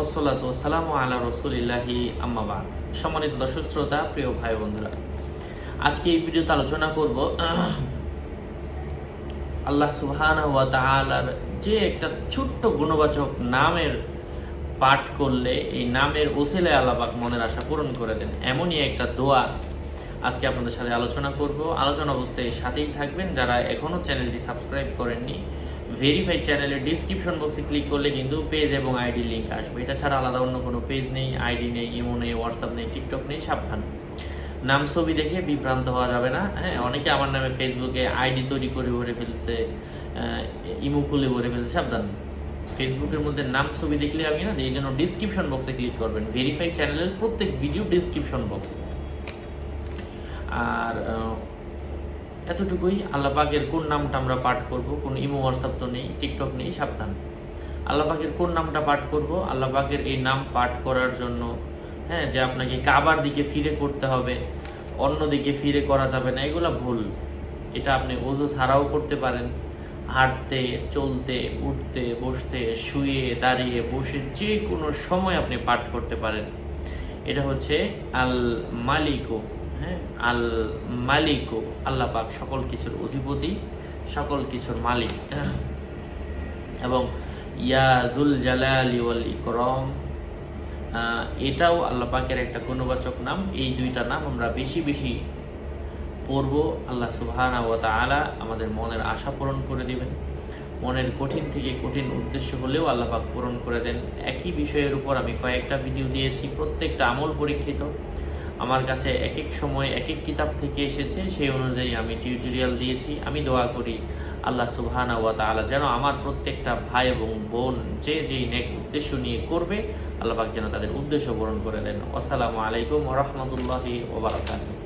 ওসলাত ওসালাম আলা রসুলিল্লাহি আম্মাবাদ সম্মানিত দর্শক শ্রোতা, প্রিয় ভাই বন্ধুরা, আজকে এই ভিডিওতে আলোচনা করব আল্লাহ যে একটা ছোট্ট গুণবাচক নামের পাঠ করলে এই নামের ওসিলায় আল্লাপাক মনের আশা পূরণ করে দেন। এমনই একটা দোয়া আজকে আপনাদের সাথে আলোচনা করব। আলোচনা অবস্থায় সাথেই থাকবেন। যারা এখনও চ্যানেলটি সাবস্ক্রাইব করেননি ভেরিফাই চ্যানেলের ডিসক্রিপশন বক্সে ক্লিক করলে কিন্তু পেজ এবং আইডি লিঙ্ক আসবে। এটা ছাড়া আলাদা অন্য কোনো পেজ নেই আইডি নেই ইমো নেই হোয়াটসঅ্যাপ নেই টিকটক নেই, সাবধান। নাম, ছবি দেখে বিভ্রান্ত হওয়া যাবে না হ্যাঁ? অনেকে আমার নামে ফেসবুকে আইডি তৈরি করে ভরে ফেলছে ইমো খুলে ভরে ফেলছে, সাবধান। ফেসবুকের মধ্যে নাম, ছবি দেখলে আমি না, এই জন্য ডিসক্রিপশন বক্সে ক্লিক করবেন। ভেরিফাই চ্যানেলের প্রত্যেক ভিডিও ডিসক্রিপশন বক্স আর এতটুকুই আল্লাহ পাকের কোন নামটা আমরা পাঠ করব? কোন ইমো হোয়াটসঅ্যাপ তো নেই, টিকটক নেই, সাবধান। আল্লাহ পাকের কোন নামটা পাঠ করব? আল্লাহ পাকের এই নাম পাঠ করার জন্য হ্যাঁ যে আপনাকে কাবার দিকে ফিরে করতে হবে অন্য দিকে ফিরে করা যাবে না, এগুলো ভুল। এটা আপনি ওজো ছাড়াও করতে পারেন। হাঁটতে, চলতে, উঠতে, বসতে, শুয়ে, দাঁড়িয়ে, বসে যে কোনো সময় আপনি পাঠ করতে পারেন। এটা হচ্ছে আল মালিকো হ্যাঁ? আল মালিকো, আল্লাহ পাক সকল কিছুর অধিপতি, সকল কিছুর মালিক। এবং ইয়াজুল জালালি ওয়াল ইকরম এটাও আল্লাহ পাকের একটা গুণবাচক নাম। এই দুইটা নাম আমরা বেশি বেশি পড়ব। আল্লাহ সুবহানা ওয়া আমাদের মনের আশা পূরণ করে দিবেন। মনের কঠিন থেকে কঠিন উদ্দেশ্য হলেও আল্লাহ পাক পূরণ করে দেন। একই বিষয়ের উপর আমি কয়েকটা ভিডিও দিয়েছি। প্রত্যেকটা আমল পরীক্ষিত। আমার কাছে এক এক সময় এক এক কিতাব থেকে এসেছে। সেই অনুযায়ী আমি টিউটোরিয়াল দিয়েছি। আমি দোয়া করি আল্লাহ সুবহানা ওয়া তাআলা যেন আমার প্রত্যেকটা ভাই এবং বোন যে যেই নেক উদ্দেশ্য নিয়ে করবে, আল্লাহ পাক যেন তাদের উদ্দেশ্য পূরণ করে দেন। আসসালামু আলাইকুম ওয়া রাহমাতুল্লাহি ওয়া বারাকাতুহু।